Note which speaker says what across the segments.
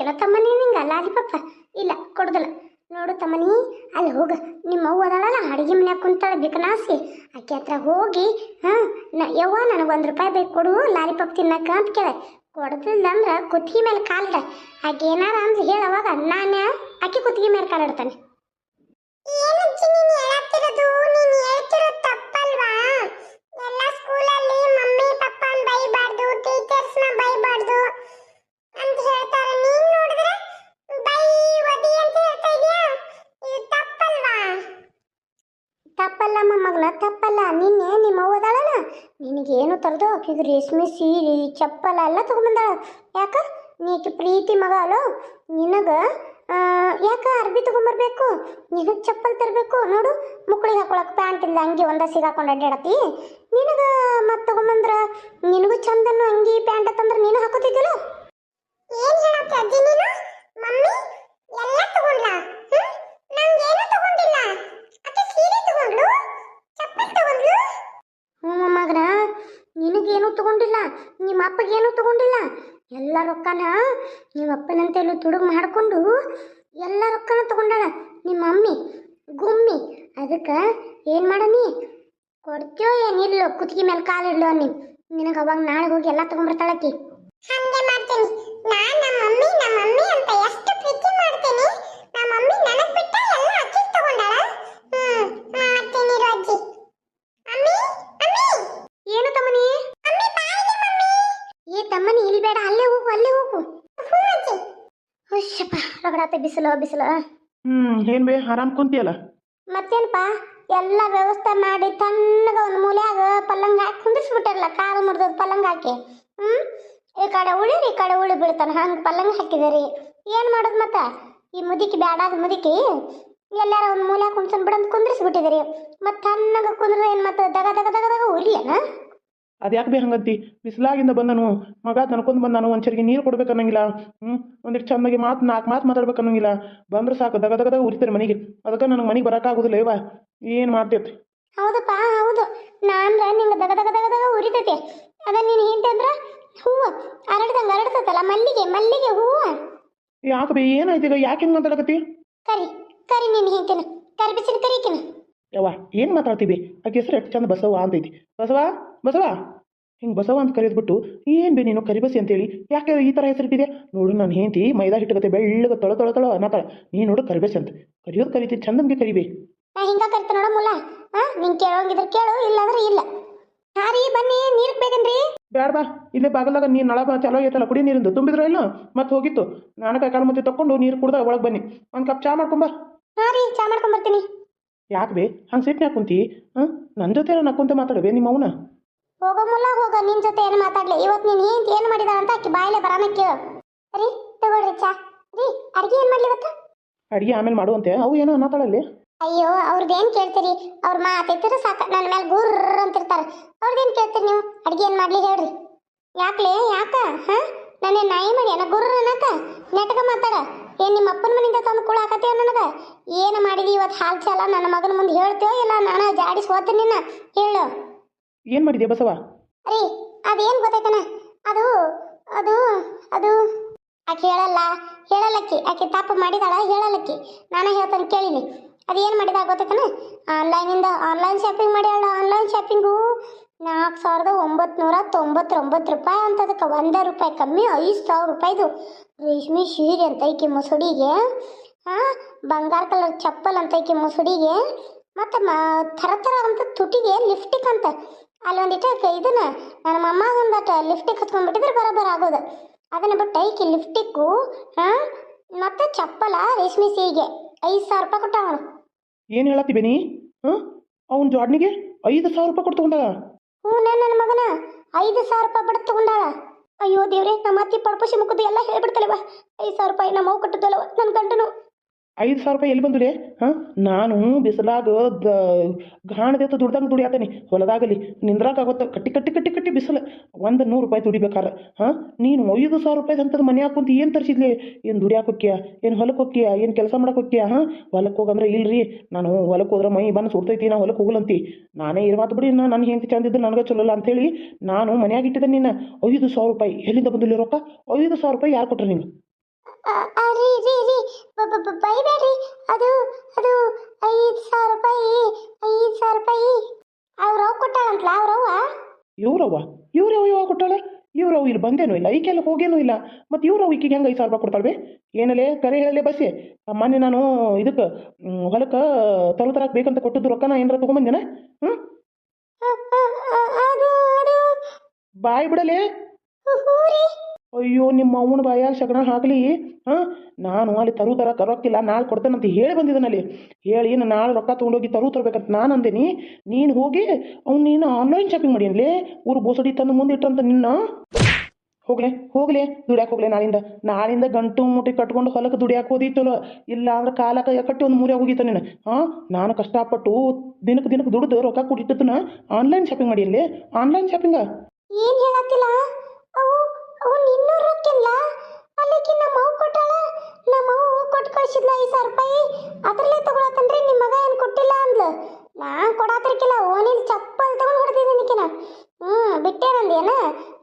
Speaker 1: ಬೇಕೇನೋ ತಮ್ಮನಿ ನಿಂಗೆ ಲಾಲಿಪಪ್ಪ ಇಲ್ಲ, ಕೊಡುದಿಲ್ಲ. ನೋಡು ತಮ್ಮನಿ, ಅಲ್ಲಿ ಹೋಗ. ನಿಮ್ಮ ಅವ್ವ ಅದಾಳಲ್ಲ, ಅಡುಗೆ ಮನ್ಯಾಗ ಕುಂತಾಳೆ ಬಿಕನಾಸಿ. ಆಕೆ ಹತ್ರ ಹೋಗಿ, ಹಾಂ, ನ, ಯವ್ವ, ನನಗೆ ಒಂದು ರೂಪಾಯಿ ಬೇಕು ಕೊಡು ಲಾಲಿಪಪ್ ತಿನ್ನಕ ಅಂತ ಕೇಳ ಅಂದ್ರೆ ಕುತ್ತಿಗೆ ಮೇಲೆ ಕಾಲಿಡ ಆಕೆ ಏನಾರ ಅಂದ್ರೆ ಹೇಳವಾಗ ನಾನು ಆಕೆ ಕುತ್ತಿಗೆ ಮೇಲೆ ಕಾಲಿಡ್ತಾನೆ ತಪ್ಪಲ್ಲ ಮಗನ ತಪ್ಪಲ್ಲ. ನಿನ್ನೆ ನಿಮ್ಮ ಅವ್ವ ಅದಾಳಲ್ಲ? ನಿನಗೇನು ತರದು? ಆಕಿಗೆ ರೇಷ್ಮೆ ಸೀರೆ, ಚಪ್ಪಲ ಎಲ್ಲ ತೊಗೊಂಬಂದಾಳ. ಯಾಕ? ನೀಕೆ ಪ್ರೀತಿ ಮಗ ಅಲೋ? ನಿನಗ ಯಾಕ ಅರ್ಬಿ ತಗೊಂಬರ್ಬೇಕು? ನಿನಗೆ ಚಪ್ಪಲ್ ತರಬೇಕು? ನೋಡು, ಮುಕ್ಕಳಿಗೆ ಪ್ಯಾಂಟ್ ಇಲ್ಲ ಅಂಗಿ ಒಂದ ಸಿಗಾಕೊಂಡು ಅಡ್ಡಾಡತಿ ನಿನಗ ಮತ್ತೆ ತಗೊಂಬಂದ್ರ ನಿನಗೂ ಚಂದನ್ನು ಅಂಗಿ ಪ್ಯಾಂಟ್ ತಂದ್ರೆ ನೀನು ಹಾಕೋತಿದ್ದಿಲ್ಲ? ಏನು ಹೇಳಕ್ಕೆ ಅಜ್ಜಿ ನೀನು? ಮಮ್ಮಿ, ಎಲ್ಲ ತಗೊಂಡ್ಲಾ? ತಗೊಂಡ್ಲ ನಮ್ಗೇನು ತಗೊಂಡಿಲ್ಲ. ಹ್ಞೂ ಮಗನ ನಿನಗೇನು ತಗೊಂಡಿಲ್ಲ ನಿಮ್ಮ ಅಪ್ಪಗೇನು ತಗೊಂಡಿಲ್ಲ. ಎಲ್ಲ ರೊಕ್ಕನ ನಿಮ್ಮ ಅಪ್ಪನಂತೆಲ್ಲೂ ತುಡುಗು ಮಾಡಿಕೊಂಡು ಎಲ್ಲ ರೊಕ್ಕನ ತಗೊಂಡಾಳ ನಿಮ್ಮ ಮಮ್ಮಿ ಗುಮ್ಮಿ. ಅದಕ್ಕೆ ಏನು ಮಾಡನಿ ಕೊಡ್ತೀಯೋ ಏನಿಲ್ಲೋ ಕುತ್ತಿಗೆ ಮೇಲೆ ಕಾಲಿಡ್ಲೋ ನೀನು ನಿನಗೆ ಅವಾಗ ನಾಳೆ ಹೋಗಿ ಎಲ್ಲ ತಗೊಂಡ್ಬರ್ತಾಳಕಿ ಹಂಗೆ ಮಾಡ್ತೀನಿ. ನಾನು ನಮ್ಮ ಮಮ್ಮಿ ನಮ್ಮ ಮಮ್ಮಿ ಅಂತ ಎಷ್ಟು ಪ್ರೀತಿ ಮಾಡ್ತೀನಿ ನಮ್ಮ ಮಮ್ಮಿ ನನಗೆ ಬಿಟ್ಟ ಎಲ್ಲ ಅಕ್ಕಿ ತಗೊಂಡಾಳ ಹ್ಮ್ ಮಾಡ್ತೀನಿ ರೋಜಿ ಅಮ್ಮಿ ಅಮ್ಮಿ ಏನು ತಮ್ಮನಿ ಅಮ್ಮಿ ಬಾಯಿಗೆ ಮಮ್ಮಿ ಏ ತಮ್ಮನಿ ಇಲ್ಲಿ ಬೇಡ ಅಲ್ಲೇ ಹೋಗು ಅಲ್ಲೇ ಹೋಗು ಹ್ಞೂ ಅಜ್ಜಿ ಹುಷಪ್ಪ ಬಿಸಿಲ ಬಿಸಿಲು.
Speaker 2: ಹ್ಞೂ ಏನು ಬೇ ಆರಾಮ್ ಕುಂತಿಯಲ್ಲ?
Speaker 1: ಮತ್ತೇನಪ್ಪ ಎಲ್ಲ ವ್ಯವಸ್ಥೆ ಮಾಡಿ ತಣ್ಣಗ ಒಂದು ಮೂಲ್ಯಾಗ ಪಲ್ಲಂಗ ಹಾಕಿ ಕುಂದಿಸ್ಬಿಟ್ಟಾರಲ್ಲ ಕಾಲು ಮುರಿದದ ಪಲ್ಲಂಗ ಹಾಕಿ. ಹ್ಮ್? ಈ ಕಡೆ ಉಳಿರಿ ಈ ಕಡೆ ಉಳಿ ಬೀಳ್ತಾನೆ ಹಂಗೆ ಪಲ್ಲಂಗ ಹಾಕಿದರಿ. ಏನು ಮಾಡೋದು ಮತ್ತೆ? ಈ ಮುದುಕಿ ಬ್ಯಾಡಾದ ಮುದಿಕಿ ಎಲ್ಲಾರ ಒಂದು ಮೂಲ್ಯಾಗ ಕುಣ್ಸನ್ ಬಿಡಂತ ಕುಂದ್ರಿಸ್ಬಿಟ್ಟಿದಿರಿ. ಮತ್ತೆ ತಣ್ಣಗ ಕುಂದ್ರೆ ಏನು ಮತ್ತೆ ದಗ ದಗ ದಗ ದಗ ಉರಿಯನ?
Speaker 2: ಅದು ಯಾಕೆ ಬೇ ಹಂಗಂತಿ? ಬಿಸಿಲಾಗಿಂದ ಬಂದನು ಮಗ ತನ್ಕೊಂಡು ಬಂದಾನು ಒಂದು ಚರಿಗೆ ನೀರು ಕೊಡ್ಬೇಕು ಅನ್ನೋಂಗಿಲ್ಲ ಹ್ಞೂ ಒಂದಿಷ್ಟು ಚಂದಾಗಿ ಮಾತು ನಾಲ್ಕು ಮಾತು ಮಾತಾಡ್ಬೇಕು ಅನ್ನೋಂಗಿಲ್ಲ ಬಂದ್ರೆ ಸಾಕು ದಗ ದಗದಾಗ ಉರಿತಾರೆ ಮನೆಗೆ. ಅದಕ್ಕೆ ನನಗೆ ಮನೆಗೆ ಬರೋಕ್ಕಾಗೋದಿಲ್ಲ ಇವ ಏನು ಮಾಡ್ತೈತಿ?
Speaker 1: ಹೌದಪ್ಪ ಹೌದು. ನಾನು ನಿಂಗೆ ದಗ ದಗ ದಗ ದಗ ಉರಿತೈತಿ. ಅದನ್ನ ನೀನು ಹಿಂತಂದ್ರ ಹೂವು ಅರಡ್ದಂಗೆ ಅರಡ್ತೈತಲ್ಲ ಮಲ್ಲಿಗೆ ಮಲ್ಲಿಗೆ ಹೂವು.
Speaker 2: ಯಾಕೆ ಬೇ ಏನಾಯ್ತು ಈಗ? ಯಾಕೆ ಹಿಂಗೆ ಮಾತಾಡಕತ್ತಿ?
Speaker 1: ಕರಿ ಕರಿ ನೀನು ಹಿಂತೇನೆ. ಕರಿ ಬಿಸಿನ ಕರಿಕಿನ
Speaker 2: ಯವ್ವ ಏನು ಮಾತಾಡ್ತೀವಿ ಆಕೆ ಹೆಸರು ಎಷ್ಟು ಚಂದ ಬಸವ ಅಂತೈತಿ. ಬಸವ ಬಸವ ಹಿಂಗೆ ಬಸವ ಅಂತ ಕರೆದ್ಬಿಟ್ಟು ಏನು ಬೇ ನೀನು ಕರಿಬಸಿ ಅಂತೇಳಿ ಯಾಕೆ ಈ ಥರ ಹೆಸರಿಟ್ಟಿದೆ ನೋಡು ನಾನು ಹೆಂಡತಿ ಮೈದಾ ಹಿಟ್ಟಗತ್ತೆ ಬೆಳ್ಳಗೆ ತೊಳ ತೊಳ ತೊಳ ಅನ್ನತಾಳ. ನೀನು ನೋಡು ಕರಿಬೇಸಿ ಅಂತ. ಕರಿಯೋದು ಕರಿತಿ ಚಂದಂಗೆ ಕರಿಬೇ.
Speaker 1: ಹಿಂಗ ಕರಿತ ನೋಡ ಮುಲ್ಲ. ನಿಂಗೆ ಕೇಳೋಂಗಿದ್ರೆ ಕೇಳು ಇಲ್ಲಾಂದ್ರೆ ಇಲ್ಲ. ಹಾರಿ ಬನ್ನಿ ನೀರು ಬೇಕನ್ರಿ
Speaker 2: ಬೇಡ ಬಾ ಇಲ್ಲೇ ಬಾಗಲಾಗ ನೀರು ನಳ ಚಲೋ ಐತಲ್ಲ ಕುಡಿ ನೀರಿಂದು. ತುಂಬಿದ್ರ ಇಲ್ಲ? ಮತ್ತೆ ಹೋಗಿತ್ತು. ನಾನು ಕೈ ಕಾಲು ಮತ್ತೆ ತಕೊಂಡು ನೀರು ಕುಡ್ದ ಒಳಗೆ ಬನ್ನಿ. ಒಂದು ಕಪ್ ಚಾ ಮಾಡ್ಕೊಂಬ
Speaker 1: ಹಾ ರೀ ಚಾ ಮಾಡ್ಕೊಂಡ್ ಬರ್ತೀನಿ.
Speaker 2: ಯಾಕೆ ಬೇ? ಹಂಗೆ ಸಿಟ್ನ್ಯಾಗ ಕುಂತಿ ಹಾಂ? ನನ್ನ ಜೊತೆ ನಾ ಕುಂತ ಮಾತಾಡಬೇ ನಿಮ್ಮ ಅವನ.
Speaker 1: ಹೋಗೋ ಮುಲ್ಲ ಹೋಗ. ನಿನ್ನ ಜೊತೆ ಏನು ಮಾತಾಡ್ಲಿ? ಇವತ್ತು ನೀನು ಏನು ಏನು ಮಾಡಿದಾಳ ಅಂತ ಅಕ್ಕಿ ಬಾಯಲ್ಲೇ ಬರಾನ ಕೇಳು ರೀ ತಗೊಳ್ರಿ ಚಾ. ರೀ ಅಡ್ಗೆ ಏನು ಮಾಡ್ಲಿ ಇವತ್ತು?
Speaker 2: ಅಡುಗೆ ಆಮೇಲೆ ಮಾಡುವಂತೆ. ಅವು ಏನೋ ಅನ್ನತಾಳಲ್ಲಿ
Speaker 1: ಅಯ್ಯೋ ಅವ್ರದ್ದೇನು ಕೇಳ್ತೀರಿ? ಅವ್ರ ಮಾತೈತಿರ ಸಾಕ. ನನ್ನ ಮೇಲೆ ಗುರ್ರ ಅಂತಿರ್ತಾರೆ. ಅವ್ರದ್ದೇನು ಕೇಳ್ತೀರಿ ನೀವು? ಅಡ್ಗೆ ಏನು ಮಾಡ್ಲಿ ಹೇಳ್ರಿ. ಯಾಕ್ಲೇ? ಯಾಕ? ಹಾಂ? ನನ್ನ ನಾಯಿ ಮಾಡಿ ಅನ್ನ ಗುರ್ರ ಅನ್ನಕ? ನೆಟ್ಗ ಮಾತಾಡ. ಏನ್ ನಿಮ್ಮ ಅಪ್ಪನ ಮನೆಯಿಂದ ತಂದು ಕುಳ ನನಗೆ? ಏನು ಮಾಡಿದಿ ಇವತ್ತು ಹಾಲ್ ಚಾಲ? ನನ್ನ ಮಗನ ಮುಂದೆ ಹೇಳ್ತೀವೋ ಇಲ್ಲ ನಾನು ಜಾಡಿಸಿ ಹೋಗ್ತೀನಿ ನಿನ್ನ? ಹೇಳು.
Speaker 2: ಏನು ಮಾಡಿದೆ ಬಸವ?
Speaker 1: ರೀ ಅದೇನು ಗೊತ್ತೈತನ ಅದು ಅದು ಅದು. ಆಕೆ ಹೇಳಲ್ಲ ಹೇಳಲ್ಲಕ್ಕಿ ಆಕೆ ತಪ್ಪು ಮಾಡಿದಾಳ ಹೇಳಲಕ್ಕಿ. ನಾನು ಹೇಳ್ತಾನೆ ಕೇಳಿನಿ. ಅದೇನು ಮಾಡಿದ ಗೊತ್ತೈತನ ಆನ್ಲೈನಿಂದ ಆನ್ಲೈನ್ ಶಾಪಿಂಗ್ ಮಾಡ್ಯಾಳ. ಆನ್ಲೈನ್ ಶಾಪಿಂಗು ನಾಲ್ಕು ಸಾವಿರದ ಒಂಬತ್ತು ನೂರ ತೊಂಬತ್ತೊಂಬತ್ತು ರೂಪಾಯಿ ಅಂತ ಅದಕ್ಕೆ ಒಂದೇ ರೂಪಾಯಿ ಕಮ್ಮಿ ಐದು ಸಾವಿರ ರೂಪಾಯಿದು ರೇಷ್ಮೆ ಸೀರೆ ಅಂತ ಐಕಿ ಮುಸುಡಿಗೆ ಹಾಂ ಬಂಗಾರ ಕಲರ್ ಚಪ್ಪಲ್ ಅಂತ ಐಕಿ ಮುಸುಡಿಗೆ ಮತ್ತು ಮ ಥರ ಥರ ಅಂತ ತುಟಿಗೆ ಲಿಫ್ಟಿಕ್ ಅಂತ. ಅಲ್ಲಿ ಒಂದಿಟ್ಟು ಇದನ್ನ ನನ್ನ ಮೊಮ್ಮಗಂದಟ ಲಿಫ್ಟಿಕ್ ಹಚ್ಕೊಂಡ್ಬಿಟ್ಟಿದ್ರೆ ಬರೋಬ್ಬರ ಆಗೋದು. ಅದನ್ನ ಬಿಟ್ಟು ಐಕಿ ಲಿಫ್ಟಿಕ್ಕು ಹಾಂ ಮತ್ತು ಚಪ್ಪಲ ರೇಷ್ಮೆ ಸೀಗೆ ಐದು ಸಾವಿರ ರೂಪಾಯಿ ಕೊಟ್ಟ ಅವನು.
Speaker 2: ಏನು ಹೇಳತ್ತಿ ಬೇನಿ? ಹಾಂ? ಅವ್ನ ಜಾಡ್ನಿಗೆ ಐದು ಸಾವಿರ ರೂಪಾಯಿ ಕೊಟ್ಟು ತಗೊಂಡಾಗ
Speaker 1: ಹ್ಞೂ ನನ್ನ ಮಗನ ಐದು ಸಾವಿರ ರೂಪಾಯಿ ಬಿಟ್ಟು ತಗೊಂಡಾಳ. ಅಯ್ಯೋ ದೇವ್ರೆ, ನಮ್ಮ ಅತ್ತಿ ಪಡ್ಪುಸಿ ಮುಖದ್ದು ಎಲ್ಲ ಹೇಳ್ಬಿಡ್ತಾಳೆವ ಐದು ಸಾವಿರ ರೂಪಾಯಿ ನಮ್ಮ ಅವು ಕಟ್ಟದಲ್ಲವ ನನ್ನ ಗಂಡನು.
Speaker 2: ಐದು ಸಾವಿರ ರೂಪಾಯಿ ಎಲ್ಲಿ ಬಂದುಲೆ ಹಾಂ? ನಾನು ಬಿಸಿಲಾಗ ದ ಗಾಣದೆತ್ತ ದುಡ್ದಂಗೆ ದುಡಿಯಾತೇನೆ. ಹೊಲದಾಗಲಿ ನಿಂದ್ರಾಗುತ್ತೆ ಕಟ್ಟಿ ಕಟ್ಟಿ ಕಟ್ಟಿ ಕಟ್ಟಿ ಬಿಸಿಲು. ಒಂದು ನೂರು ರೂಪಾಯಿ ದುಡಿಬೇಕಾರೆ. ಹಾಂ? ನೀನು ಐದು ಸಾವಿರ ರೂಪಾಯಿ ಅಂತದ ಮನೆ ಕುಂತು ಏನು ತರಿಸಿದ್ಲಿ? ಏನು ದುಡಿಯಾಕೆ ಹೊಕ್ಕಿಯಾ ಏನು ಹೊಲಕ್ಕೆ ಹೋಕ್ಕಿಯ ಏನು ಕೆಲಸ ಮಾಡಕ್ಕೆ ಹೊಕ್ಕಿಯಾ ಹಾಂ? ಹೊಲಕ್ಕೆ ಹೋಗಂದ್ರೆ ಇಲ್ರಿ. ನಾನು ಹೊಲಕ್ಕೆ ಹೋದ್ರೆ ಮೈ ಬಂದು ಸುಡ್ತೈತಿ ನಾ ಹೊಲಕ್ಕೆ ಹೋಗಲಂತಿ ನಾನೇ ಇರ್ವಾತ್ ಬಿಡಿ ನಾನು ನನ್ನ ಹೆಂಡತಿ ಚಂದಿದ್ದು ನನಗೆ ಚಲೋಲ್ಲ ಅಂಥೇಳಿ ನಾನು ಮನೆಯಾಗಿಟ್ಟಿದ್ದೆ ನಿನ್ನ. ಐದು ಸಾವಿರ ರೂಪಾಯಿ ಎಲ್ಲಿಂದ ಬಂದಿಲ್ಲ ರೊಕ್ಕ? ಐದು ಸಾವಿರ ರೂಪಾಯಿ ಯಾರು ಕೊಟ್ರಿ
Speaker 1: ಆ, ರೀ ರೀ ರೀ. ಬೈಬೇಡ್ರಿ ಅದು ಅದು ಐದು ಸಾವಿರ ರೂಪಾಯಿ ಐದು ಸಾವಿರ ರೂಪಾಯಿ. ಅವ್ರವ್ ಕೊಟ್ಟಾಳಂತಲ ಅವ್ರವ್ವ
Speaker 2: ಇವ್ರವ್ವ ಇವ್ರವ್ವ ಯಾವಾಗ ಕೊಟ್ಟಾಳೆ? ಇವ್ರವ್ ಇಲ್ಲಿ ಬಂದೇನೂ ಇಲ್ಲ ಈಕೆಲ್ಲ ಹೋಗೇನೂ ಇಲ್ಲ. ಮತ್ತು ಇವ್ರವ್ ಈಕೆಗೆ ಹೆಂಗೆ ಐದು ಸಾವಿರ ರೂಪಾಯಿ ಕೊಡ್ತಾಳೆ ಏನಲ್ಲೇ ಕರೆ ಹೇಳಲೇ ಬಸ್ಸಿ. ಮೊನ್ನೆ ನಾನು ಇದಕ್ಕೆ ಹೊಲಕ್ಕೆ ತರು ತರಕ್ಕೆ ಬೇಕಂತ ರೊಕ್ಕ ರೊಕ್ಕನ ಏನಾರ ತೊಗೊಂಬಂದೇನ? ಹ್ಞೂ ಬಾಯ್ ಬಿಡಲೇ? ಅಯ್ಯೋ, ನಿಮ್ಮ ಅವನ ಬಾಯಾಗ ಶಗಣ ಹಾಕಲಿ ಹಾಂ? ನಾನು ಅಲ್ಲಿ ತರು ತರಕ್ಕೆ ರೊಕ್ಕಿಲ್ಲ ನಾಳೆ ಕೊಡ್ತೇನಂತ ಹೇಳಿ ಬಂದಿದ್ದನಲ್ಲಿ ಹೇಳಿ ನಾಳೆ ರೊಕ್ಕ ತೊಗೊಂಡೋಗಿ ತರು ತರಬೇಕಂತ ನಾನು ಅಂದೇನಿ. ನೀನು ಹೋಗಿ ಅವ್ನು ನೀನು ಆನ್ಲೈನ್ ಶಾಪಿಂಗ್ ಮಾಡೀನ್ಲೇ ಊರು ಬೋಸಡಿ ತಂದು ಮುಂದೆ ಇಟ್ಟಂತ ನಿನ್ನ? ಹೋಗ್ಲೆ ಹೋಗ್ಲೆ, ದುಡ್ಯಾಕೆ ಹೋಗ್ಲೆ ನಾಳಿಂದ. ನಾಳಿಂದ ಗಂಟು ಮುಟ್ಟಿ ಕಟ್ಕೊಂಡು ಹೊಲಕ್ಕೆ ದುಡಿಯಾಕೆ ಹೋದಿತ್ತಲ್ಲ ಇಲ್ಲ ಅಂದ್ರೆ ಕಾಲ ಕೈ ಕಟ್ಟಿ ಒಂದು ಮೂರೇ ಹೋಗಿತ್ತ ನೀನು ಹಾಂ? ನಾನು ಕಷ್ಟಪಟ್ಟು ದಿನಕ್ಕೆ ದಿನಕ್ಕೆ ದುಡಿದು ರೊಕ್ಕ ಕೊಟ್ಟಿದ್ದನ್ನ ಆನ್ಲೈನ್ ಶಾಪಿಂಗ್ ಮಾಡಿಯಲ್ಲಿ ಆನ್ಲೈನ್ ಶಾಪಿಂಗ
Speaker 1: ಏನು ಹೇಳತ್ತಿಲ್ಲ? ಅವು ಅವು ಇನ್ನೂರು ರೊಕ್ಕಿಲ್ಲ ಅಲ್ಲಿಗೆ ನಮ್ಮ ಅವ್ ಕೊಟ್ಟಾಳ. ನಮ್ಮ ಅವ್ ಕೊಟ್ಟು ಕಳ್ಸಿದ್ಲ ಐದು ಸಾವಿರ ರೂಪಾಯಿ. ಅದ್ರಲ್ಲೇ ತಗೊಳತ್ತನ್ರಿ ನಿಮ್ಮ ಮಗ ಏನು ಕೊಟ್ಟಿಲ್ಲ ಅಂದ್ಲು. ನಾನ್ ಕೊಡಾತಿರ್ಕಿಲ್ಲ ಓನಿಲ್ ಚಪ್ಪಲ್ ತಗೊಂಡು ಹೊಡ್ತಿದ್ದೀನಿಕಿನ ಹ್ಞೂ ಬಿಟ್ಟೇನಂದೇನ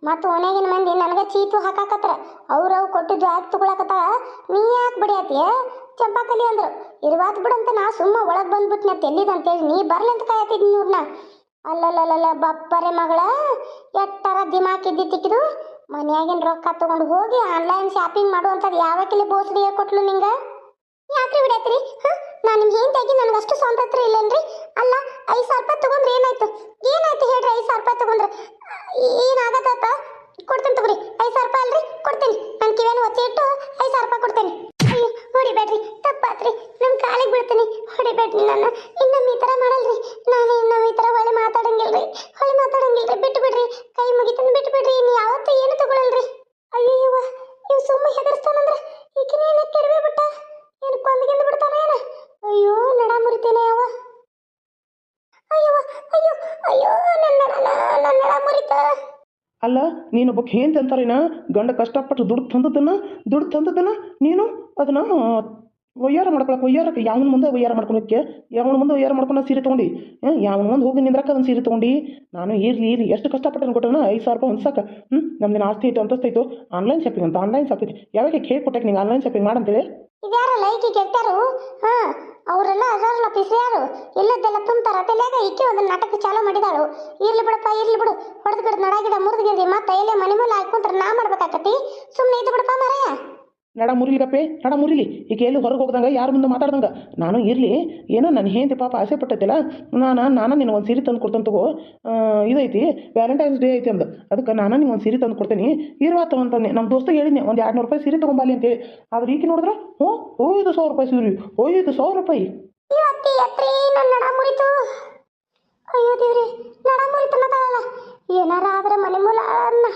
Speaker 1: ಮತ್ತು ಓನಾಗಿನ ಮಂದಿ ನನಗೆ ಚೀತು ಹಾಕಾಕತ್ರ. ಅವ್ರವ್ ಕೊಟ್ಟಿದ್ದು ಯಾಕೆ ತಗೊಳಕತ್ತಾಳ? ನೀ ಯಾಕೆ ಚಂಪಕಲಿ ಚಂಪಾಕಲಿ ಅಂದ್ರು. ಇರ್ವಾತ್ ಬಿಡಂತ ನಾ ಸುಮ್ಮ ಒಳಗೆ ಬಂದ್ಬಿಟ್ನ ತೆಲ್ಲಿದ ಅಂತೇಳಿ ನೀ ಬರ್ಲಿ ಅಂತ ಕಾಯತ್ತಿದ್ ನೋಡ್ನ ಅಲ್ಲಲ್ಲಲ್ಲ ಬಪ್ಪರೆ ಮಗಳ. ಎಟ್ಟರ ದಿಮಾಕಿದ್ದಿ ಇದ್ದಿತ್ತಿಕ್ಕಿದು ಮನ್ಯಾಗಿನ ರೊಕ್ಕ ತಗೊಂಡು ಹೋಗಿ ಆನ್ಲೈನ್ ಶಾಪಿಂಗ್ ಮಾಡುವಂಥದ್ದು ಕಿಲಿ ಬೋಸಡಿ ಕೊಟ್ಲು ನಿಂಗ? ಯಾಕ್ರಿ ಬಿಡತ್ರಿ? ನಾನು ನಿಮ್ಗೆ ಏನ್ ತೆಗಿ ನನಗೆ ಅಷ್ಟು ಸ್ವಾತಂತ್ರ್ಯ ಇಲ್ಲೇನ್ರಿ? ಅಲ್ಲ, ಐದು ಸಾವಿರ ರೂಪಾಯಿ ತಗೊಂಡ್ರೆ ಏನಾಯ್ತು? ಏನಾಯ್ತು ಹೇಳ್ರಿ ಐದು ಸಾವಿರ ರೂಪಾಯಿ ತಗೊಂಡ್ರೆ? ಏನಾಗತ್ತ ಕೊಡ್ತೇನೆ ತಗೋರಿ. ಐದು ಸಾವಿರ ರೂಪಾಯಿ ಅಲ್ರಿ? ಕೊಡ್ತೀನಿ. ನನ್ನ ಕಿವೇನು ಒತ್ತಿ ಇಟ್ಟು ಐದು ಸಾವಿರ ರೂಪಾಯಿ ಕೊಡ್ತೇನೆ. ಅಯ್ಯೋ, ಹೊಡಿಬೇಡ್ರಿ. ತಪ್ಪಾತ್ರಿ. ನಮ್ಮ ಕಾಲಿಗೆ ಬೀಳ್ತೀನಿ. ಹೊಡಿಬೇಡ್ರಿ ನನ್ನ. ಇನ್ನೊಮ್ಮೆ ಈ ಥರ ಮಾಡಲ್ರಿ. ನಾನು ಇನ್ನೊಮ್ಮೆ ಈ ಥರ ಹೊಳೆ ಮಾತಾಡಂಗಿಲ್ರಿ. ಹೊಳೆ ಮಾತಾಡಂಗಿಲ್ರಿ. ಬಿಟ್ಟು ಬಿಡ್ರಿ ಕೈ ಮುಗಿತನ ಬಿಟ್ಟು ಬಿಡ್ರಿ ಇನ್ನು ಯಾವತ್ತೂ ಏನು ತಗೊಳಲ್ರಿ ಅಯ್ಯೋ ಇವ ಇವ್ ಸುಮ್ಮ ಹೆದರ್ಸ್ತಾನಂದ್ರ ಈಕಿನ ಏನ ಕೆಡವೆ ಬಿಟ್ಟ ಏನು ಕೊಂದ್ಗಿಂದ ಬಿಡ್ತಾನ ಏನ ಅಯ್ಯೋ ನಡ ಮುರಿತೇನೆ ಅವ ಅಯ್ಯೋ ಅಯ್ಯೋ ನೀನು ನನ್ನ ಮುರಿತ.
Speaker 2: ಅಲ್ಲ ಹೇಂತ ಅಂತಾರೇನ? ಗಂಡ ಕಷ್ಟಪಟ್ಟು ದುಡ್ಡು ತಂದದನ್ನ ದುಡ್ಡು ತಂದದನ್ನ ನೀನು? ಅದನ್ನ ಒಯ್ಯಾರ ಮಾಡ್ಕೊಳಕ್ಕೆ ಒಯ್ಯಾರಕ್ಕೆ ಯಾವನ ಮುಂದೆ ಒಯ್ಯಾರ ಮಾಡ್ಕೊಳಕ್ಕೆ, ಯಾವನ ಮುಂದೆ ಒಯ್ಯಾರ ಮಾಡ್ಕೊಂಡು ಸೀರೆ ತೊಗೊಂಡು ಯಾವನ ಮುಂದೆ ಹೋಗಿ ನಿಂದ್ರಕ್ಕೆ ಅದನ್ನು ಸೀರೆ ತೊಗೊಂಡು, ನಾನು ಇರಲಿ, ಇರ್ಲಿ, ಎಷ್ಟು ಕಷ್ಟಪಟ್ಟು ಕೊಟ್ಟನ ಐದು ಸಾವಿರ ರೂಪಾಯಿ ಹೊಂದ್ಸಕ್ಕೆ ಹ್ಞೂ ನಮ್ದಿನ ಆಸ್ತಿ ಐತೆ ಅಂತಸ್ತೈತು ಆನ್ಲೈನ್ ಶಾಪಿಂಗ್ ಅಂತ ಆನ್ಲೈನ್ ಶಾಪಿಂಗ್ ಯಾವಾಗ ಹೇಳ್ಕೊಟ್ಟೆ ನಿಂಗೆ ಆನ್ಲೈನ್ ಶಾಪಿಂಗ್ ಮಾಡಂತೇಳಿ?
Speaker 1: ಇದ್ಯಾರಲ್ಲ ಲೈಕಿಗೆ ಗೆಳ್ತಾರು ಹಾ, ಅವರೆಲ್ಲ ಅದಾರಲ್ಲ ಪಿಸಿಯಾರು. ಇಲ್ಲದ್ದೆಲ್ಲ ತುಂಬ್ತಾರ, ತಲೆಯಾಗ ಈಕೆ ಒಂದು ನಾಟಕ ಚಾಲೂ ಮಾಡಿದಾಳು. ಇರ್ಲಿ ಬಿಡಪ್ಪ, ಇರ್ಲಿ ಬಿಡು. ಹೊಡೆದು ಬಿಡು ನಡಗಿಡ ಮುರಿದು ಮತ್ತೆ ಎಲೆ ಮನೆ ಮೇಲೆ ಹಾಕೊಂಡ್ರೆ ನಾ ಮಾಡ್ಬೇಕಾಕತಿ ಸುಮ್ಮನೆ ಇದ್ದು ಬಿಡಪ್ಪ ಮಾರಾಯ.
Speaker 2: ನಡ ಮುರಿಲಿಗಪ್ಪೆ ನಡ ಮುರಿಲಿ. ಈಗ ಎಲ್ಲಿ ಹೊರಗೆ ಹೋಗ್ದಂಗೆ ಯಾರು ಮುಂದೆ ಮಾತಾಡ್ದಂಗೆ? ನಾನು ಇರಲಿ. ಏನೋ ನನ್ನ ಹೆಂಡತಿ ಪಾಪ ಆಸೆ ಪಟ್ಟೈತಿಲ್ಲ ನಾನು ನಾನು ನಿನಗೆ ಒಂದು ಸೀರೆ ತಂದು ಕೊಡ್ತಂತ ಆ, ಇದೈತಿ ವ್ಯಾಲೆಂಟೈನ್ಸ್ ಡೇ ಐತಿ ಅಂದ. ಅದಕ್ಕೆ ನಾನು ನಿಂಗೆ ಒಂದು ಸೀರೆ ತಂದು ಕೊಡ್ತೀನಿ. ಇರುವಾತ ಅಂತಂದೆ. ನಮ್ಮ ದೋಸ್ತಗೆ ಹೇಳಿದ್ನೆ ಒಂದು ಎರಡು ನೂರು ರೂಪಾಯಿ ಸೀರೆ ತೊಗೊಂಬಾಲಿ ಅಂತೇಳಿ. ಆದ್ರೆ ಈಕೆ ನೋಡಿದ್ರೆ ಹ್ಞೂ ಐದು ಸಾವಿರ ರೂಪಾಯಿ ಸೀರೆ. ಐದು ಸಾವಿರ ರೂಪಾಯಿ.
Speaker 1: ಅಯ್ಯೋ ದೇವ್ರಿ ನಡ ಮುರಿತು ಅನ್ನತಾಳಲ್ಲ ಏನಾರ ಆದ್ರೆ ಮನೆ ಮೂಲ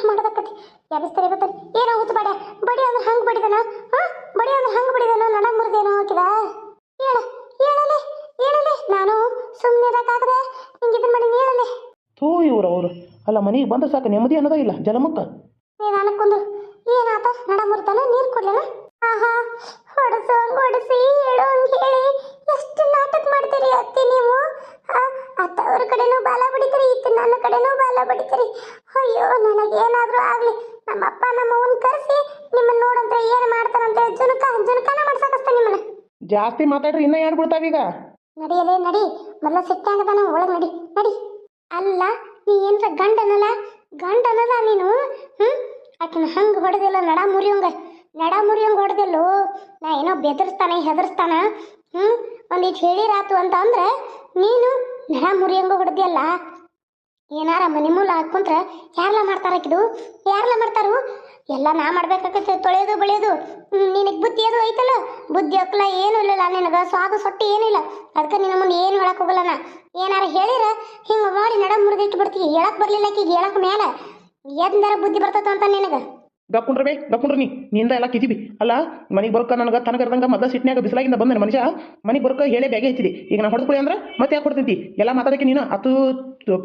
Speaker 1: ಮಾಡದಕ್ಕತಿ ಎಬಸ್ತಾರೆ ಬರ್ತಾರೆ ಏನೋ ಹುತ್ತು ಬಡ ಬಡಿ ಅಂದ್ರೆ ಹಂಗೆ ಬಡಿದನ? ಹಾ? ಬಡಿ ಅಂದ್ರೆ ಹಂಗೆ ಬಡಿದನ? ನಡ ಮುರಿದೇನೋ ಹಾಕಿದ ಹೇಳ ಹೇಳಲೆ ಹೇಳಲೆ. ನಾನು ಸುಮ್ಮನೆ ಇರಕ್ಕಾಗದೆ ನಿಂಗೆ ಇದನ್ನ ಮಾಡಿ ಹೇಳಲೆ.
Speaker 2: ಥೂ ಇವ್ರು ಅವರು ಅಲ್ಲ ಮನೆಗೆ ಬಂದ್ರೆ ಸಾಕು ನೆಮ್ಮದಿ ಅನ್ನೋದೇ ಇಲ್ಲ ಜಲಮಕ್ಕ
Speaker 1: ನೀನು ಕುಂದು ಏನಾತ? ನಡ ಮುರಿತಾನ ನೀರು ಕೊಡ್ಲೇನ? ಆಹಾ ಹೊಡಸು ಹಂಗೆ ಹೊಡಸಿ ಹೇಳು ಹಂಗೆ ಹೇಳಿ ಎಷ್ಟು ನಾಟಕ ಮಾಡ್ತೀರಿ ಅತ್ತಿ ನೀವು? ಅತ್ತವ್ರ ಅತ್ತ ಅವ್ರ ಕಡೆನೂ ಬಾಲ ಬಡಿತೀರಿ ಇತ್ತು ನನ್ನ ಕಡೆನೂ ಬಾಲ ಬಡಿತೀರಿ. ಅಯ್ಯೋ ನನಗೇನಾದ್ರೂ ಆಗ್ಲಿ. ನಮ್ಮಪ್ಪ ನಮ್ಮವನ್ ಕರೆಸಿ ನಿಮ್ಮನ್ನ ನೋಡಂತ ಏನು ಮಾಡ್ತಾರಂತ? ಜುನುಕ ಜುನುಕನ ಮಾಡ್ಸಕಸ್ತ ನಿಮ್ಮನ್ನ.
Speaker 2: ಜಾಸ್ತಿ ಮಾತಾಡ್ರಿ ಇನ್ನ ಯಾರು ಬಿಡ್ತಾವ ಈಗ?
Speaker 1: ನಡಿಯಲೇ ನಡಿ. ಮೊದಲ ಸಿಟ್ಟಾಗದ ನಾವು ಒಳಗೆ ನಡಿ. ನಡಿ. ಅಲ್ಲ ನೀ ಏನ್ರ ಗಂಡ ಅನ್ನಲ್ಲ ಗಂಡ ಅನ್ನಲ್ಲ ನೀನು? ಹ್ಞೂ ಆಕಿನ ಹಂಗೆ ಹೊಡೆದಿಲ್ಲ ನಡ ಮುರಿಯೋಂಗ. ನಡ ಮುರಿಯೋಂಗ ಹೊಡೆದಿಲ್ಲೋ. ನಾ ಏನೋ ಬೆದರ್ಸ್ತಾನೆ ಹೆದರ್ಸ್ತಾನ. ಹ್ಞೂ ಒಂದಿಟ್ ಹೇಳಿರಾತು ಅಂತ ಅಂದ್ರೆ ನೀನು ನಡ ಮುರಿಯೋಂಗ ಹೊಡೆದಿಯಲ್ಲ? ಏನಾರ ಮನೆ ಮೂಲ ಹಾಕೊಂಡ್ರೆ ಯಾರೆಲ್ಲ ಮಾಡ್ತಾರ ಆಕಿದು? ಯಾರೆಲ್ಲ ಮಾಡ್ತಾರು? ಎಲ್ಲ ನಾ ಮಾಡ್ಬೇಕಾಗತ್ತೆ, ತೊಳೆಯೋದು, ಬೆಳೆಯೋದು. ನಿನಗೆ ಬುದ್ಧಿ ಅದು ಐತಲ್ಲ? ಬುದ್ಧಿ ಅಕ್ಕಲ ಏನು ಇಲ್ಲಲ್ಲ ನಿನಗೆ ಸ್ವಾಗು ಸೊಟ್ಟಿ ಏನಿಲ್ಲ ಅದಕ್ಕೆ ನಿನ್ನ ಮುಂದೆ ಏನು ಹೇಳಕ್ ಹೋಗಲ್ಲ ನಾ. ಏನಾರ ಹೇಳಿರ, ಹಿಂಗೆ ಮಾಡಿ ನಡ ಮುರಿದಿಟ್ಟು ಬಿಡ್ತೀವಿ ಹೇಳಕ್ ಬರಲಿಲ್ಲ ಆಕಿಗೆ, ಹೇಳಕ್ ಮೇಲೆ ಎಂದರ ಬುದ್ಧಿ ಬರ್ತದ ಅಂತ ನಿನಗೆ?
Speaker 2: ಗಪ್ಕೊಂಡ್ರೆ ಬೇ ಗಪ್ಕೊಂಡ್ರೆ ನೀ ನಿಂದ ಎಲ್ಲ ಕಿತಿಬಿ ಅಲ್ಲ, ಮನೆಗೆ ಬರ್ಕ ನನಗೆ ತನಗರ್ದಂಗೆ ಮೊದಲ ಸಿಟ್ನ್ಯಾಗ ಬಿಸಿಲಾಗಿಂದ ಬಂದ ಮನುಷ್ಯ, ಮನೆಗೆ ಬರ್ಕ ಹೇಳೇ ಬೇಗ ಹೆಚ್ಚಿದೆ. ಈಗ ನಾ ಹೊಡೆದ್ಕೊಳ್ಳಿ ಅಂದ್ರೆ ಮತ್ತೆ ಯಾಕೆ ಹೊಡ್ತೈತಿ? ಎಲ್ಲ ಮಾತಾಡಕ್ಕೆ ನೀನು ಅತ್ತು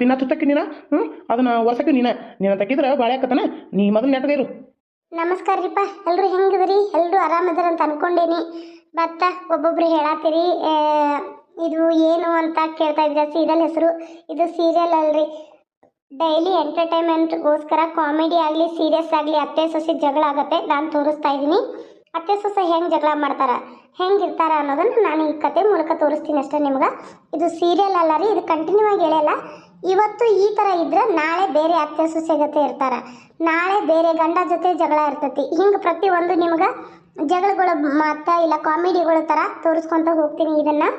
Speaker 2: ಪಿನ್ನ ತುತ್ತಕ್ಕೆ ನೀನು ಹ್ಞೂ ಅದನ್ನ ವರ್ಷಕ್ಕೆ ನೀನು. ನೀನು ತಕ್ಕಿದ್ರೆ ಭಾಳ ಯಾಕತ್ತಾನ ನೀ ಮೊದಲು ನೆಟ್ಟಗೆ ಇರು.
Speaker 1: ನಮಸ್ಕಾರ ರೀಪ್ಪ ಎಲ್ಲರೂ ಹೆಂಗಿದ್ರಿ? ಎಲ್ಲರೂ ಆರಾಮದಾರ ಅಂತ ಅನ್ಕೊಂಡೇನಿ. ಮತ್ತ ಒಬ್ಬೊಬ್ರು ಹೇಳಾತಿರಿ ಇದು ಏನು ಅಂತ ಕೇಳ್ತಾ ಇದ್ರೆ ಸೀರಿಯಲ್ ಹೆಸರು? ಇದು ಸೀರಿಯಲ್ ಅಲ್ರಿ. ಡೈಲಿ ಎಂಟರ್ಟೈನ್ಮೆಂಟ್ಗೋಸ್ಕರ ಕಾಮಿಡಿ ಆಗಲಿ, ಸೀರಿಯಸ್ ಆಗಲಿ, ಅತ್ತೆ ಸೊಸೆ ಜಗಳ ಆಗುತ್ತೆ, ನಾನು ತೋರಿಸ್ತಾ ಇದ್ದೀನಿ. ಅತ್ತೆ ಸೊಸೆ ಹೆಂಗೆ ಜಗಳ ಮಾಡ್ತಾರ, ಹೆಂಗೆ ಇರ್ತಾರ ಅನ್ನೋದನ್ನು ನಾನು ಈ ಕತೆ ಮೂಲಕ ತೋರಿಸ್ತೀನಿ ಅಷ್ಟೇ ನಿಮ್ಗೆ. ಇದು ಸೀರಿಯಲ್ ಅಲ್ಲ ರೀ, ಇದು ಕಂಟಿನ್ಯೂ ಆಗಿ ಹೇಳಲ್ಲ. ಇವತ್ತು ಈ ಥರ ಇದ್ರೆ ನಾಳೆ ಬೇರೆ ಅತ್ತೆ ಸೊಸೆ ಜೊತೆ ಇರ್ತಾರ. ನಾಳೆ ಬೇರೆ ಗಂಡ ಜೊತೆ ಜಗಳ ಇರ್ತೈತಿ. ಹಿಂಗೆ ಪ್ರತಿಯೊಂದು ನಿಮ್ಗೆ ಜಗಳಗಳು ಮಾತಾ ಇಲ್ಲ, ಕಾಮಿಡಿಗಳ ಥರ ತೋರಿಸ್ಕೊತ ಹೋಗ್ತೀನಿ ಇದನ್ನು.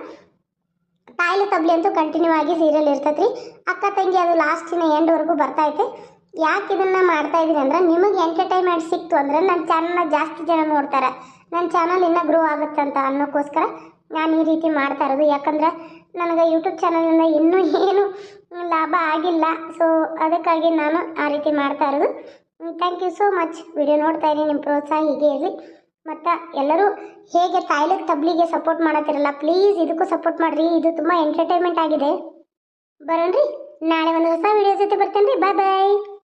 Speaker 1: ತಾಯಿಲೆ ತಬ್ಲಿ ಅಂತೂ ಕಂಟಿನ್ಯೂ ಆಗಿ ಸೀರಿಯಲ್ ಇರ್ತೈತ್ರಿ. ಅಕ್ಕ ತಂಗಿ ಅದು ಲಾಸ್ಟಿನ ಎಂಡ್ವರೆಗೂ ಬರ್ತೈತೆ ಯಾಕೆ ಇದನ್ನು ಮಾಡ್ತಾ ಇದ್ದೀನಿ ಅಂದ್ರೆ ನಿಮಗೆ ಎಂಟರ್ಟೈನ್ಮೆಂಟ್ ಸಿಕ್ತು ಅಂದರೆ ನನ್ನ ಚಾನಲ್ನ ಜಾಸ್ತಿ ಜನ ನೋಡ್ತಾರೆ. ನನ್ನ ಚಾನಲ್ ಇನ್ನೂ ಗ್ರೋ ಆಗುತ್ತೆ ಅಂತ ಅನ್ನೋಕ್ಕೋಸ್ಕರ ನಾನು ಈ ರೀತಿ ಮಾಡ್ತಾ ಇರೋದು. ಯಾಕಂದ್ರೆ ನನಗೆ ಯೂಟ್ಯೂಬ್ ಚಾನಲಿಂದ ಇನ್ನೂ ಏನು ಲಾಭ ಆಗಿಲ್ಲ. ಸೊ ಅದಕ್ಕಾಗಿ ನಾನು ಆ ರೀತಿ ಮಾಡ್ತಾ ಇರೋದು. Thank you so much video ನೋಡ್ತಾ ಇದ್ದೀನಿ ನಿಮ್ಮ ಪ್ರೋತ್ಸಾಹ ಹೀಗೆ ಇರಲಿ. ಮತ್ತು ಎಲ್ಲರೂ ಹೇಗೆ ತಾಯ್ಲಕ್ ತಬ್ಲಿಗೆ ಸಪೋರ್ಟ್ ಮಾಡತ್ತಿರಲ್ಲ ಪ್ಲೀಸ್ ಇದಕ್ಕೂ ಸಪೋರ್ಟ್ ಮಾಡಿರಿ. ಇದು ತುಂಬ ಎಂಟರ್ಟೈನ್ಮೆಂಟ್ ಆಗಿದೆ. ಬರೋಣ್ರಿ? ನಾಳೆ ಒಂದು ಹೊಸ ವಿಡಿಯೋ ಜೊತೆ ಬರ್ತೇನೆ ರೀ ಬಾಯ್ ಬಾಯ್